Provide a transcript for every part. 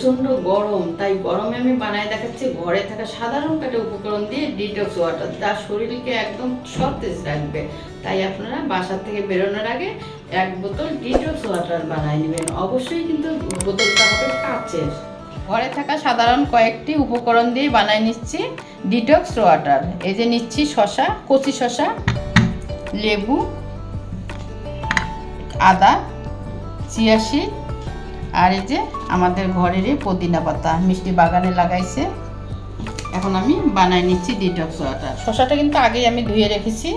প্রচণ্ড গরম, তাই গরমে আমি বানায় দেখাচ্ছি ঘরে থাকা সাধারণ একটা উপকরণ দিয়ে ডিটক্স ওয়াটার তার শরীরকে একদম সতেজ রাখবে। তাই আপনারা বাসার থেকে বেরোনোর আগে এক বোতল ডিটক্স ওয়াটার বানায় নেবেন। অবশ্যই কিন্তু বোতলটা হবে কাঁচের। ঘরে থাকা সাধারণ কয়েকটি উপকরণ দিয়ে বানায় নিচ্ছি ডিটক্স ওয়াটার এই যে নিচ্ছি শশা কচি শশা লেবু, আদা, চিয়া সিড আর এই যে আমাদের ঘরের এই পুদিনা পাতা, মিষ্টি বাগানে লাগাইছে। এখন আমি বানাই নিচ্ছি ডিটক্স ওয়াটার শশাটা কিন্তু আগেই আমি ধুয়ে রেখেছি।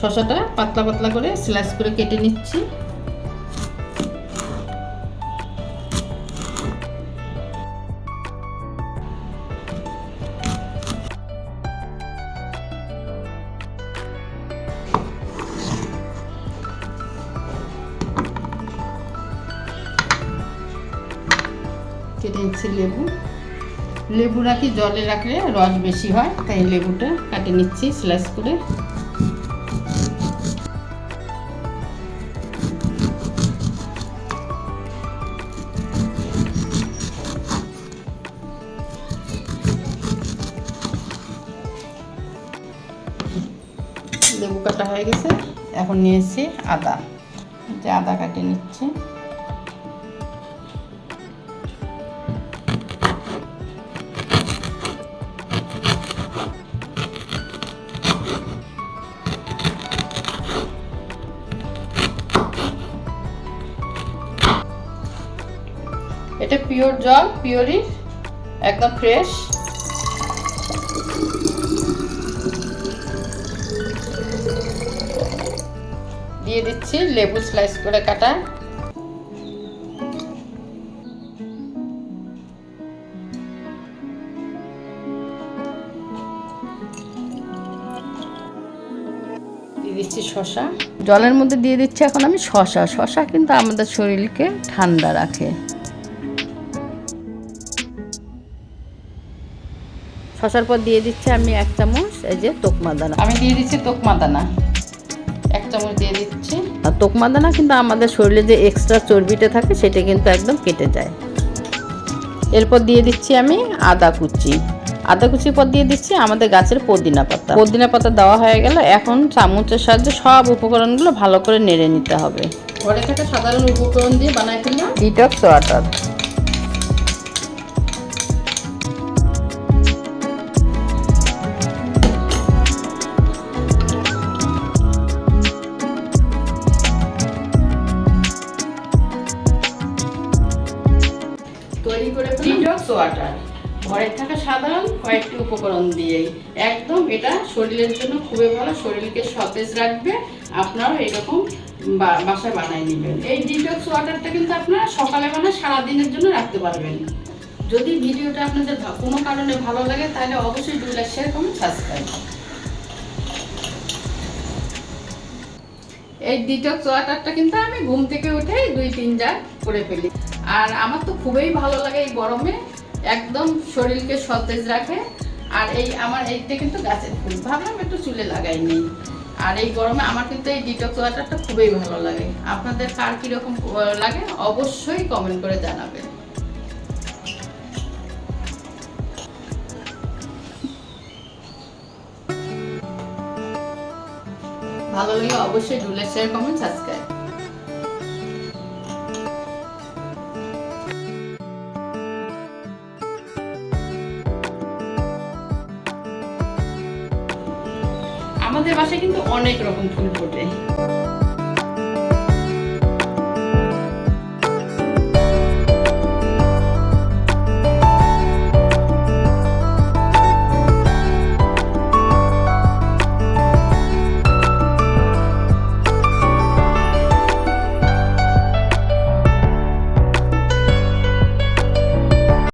শশাটা পাতলা পাতলা করে স্লাইস করে কেটে নিচ্ছি। কেটে নিচ্ছি লেবু। লেবু রাখি, জলে রাখলে রস বেশি হয়, তাই লেবুটা কাটে নিচ্ছি স্লাইস করে। লেবু কাটা হয়ে গেছে। এখন নিয়েছি আদা। যে আদা কাটে নিচ্ছি। এটা পিওর জল পিওরই একদম ফ্রেশ দিয়ে দিচ্ছি লেবু স্লাইস করে কাটা। দিয়ে দিচ্ছি শশা জলের মধ্যে দিয়ে দিচ্ছি এখন আমি শশা শশা কিন্তু আমাদের শরীরকে ঠান্ডা রাখে। শশার পর দিয়ে দিচ্ছি আমি এক চামচ এই যে তোকমা দানা আমি দিয়ে দিচ্ছি তোকমা দানা এক চামচ দিয়ে দিচ্ছি। আর তোকমা দানা কিন্তু আমাদের শরীরে যে এক্সট্রা চর্বিটা থাকে সেটা কিন্তু একদম কেটে যায়। এরপর দিয়ে দিচ্ছি আমি আদা কুচি। আদা কুচির পর দিয়ে দিচ্ছি আমাদের গাছের পদিনা পাতা। পদিনা পাতা দেওয়া হয়ে গেল এখন চামচের সাহায্যে সব উপকরণগুলো ভালো করে নেড়ে নিতে হবে। ঘরে থাকা সাধারণ উপকরণ দিয়ে বানাই ফেললাম। ডিটক্স ওয়াটার তৈরি করে ওয়াটার ঘরে থাকা সাধারণ কয়েকটি উপকরণ দিয়েই। একদম এটা শরীরের জন্য খুবই ভালো, শরীরকে সতেজ রাখবে। আপনারাও এরকম বাসায় বানায় নেবেন। এই ডিটক্স ওয়াটারটা কিন্তু আপনারা সকালে বানায় সারাদিনের জন্য রাখতে পারবেন। যদি ভিডিওটা আপনাদের কোনো কারণে ভালো লাগে, তাহলে অবশ্যই ডু লাইক শেয়ার করুন সাবস্ক্রাইব এই ডিটক্স ওয়াটারটা কিন্তু আমি ঘুম থেকে উঠে দুই, তিন জার করে ফেলি। আর আমার তো খুবই ভালো লাগে এই গরমে, একদম শরীরকে সতেজ রাখে। আর এই আমার এইটা কিন্তু গাছের ফুল। ভাবলাম একটু চুলে লাগাই নেই। আর এই গরমে আমার কিন্তু এই ডিটক্স ওয়াটারটা খুবই ভালো লাগে। আপনাদের কার কীরকম লাগে অবশ্যই কমেন্ট করে জানাবেন। ভালো লাগে অবশ্যই ডুলে শেয়ার কমেন্ট সাবস্ক্রাইব আমাদের বাসায় কিন্তু অনেক রকম ফুল ফোটে।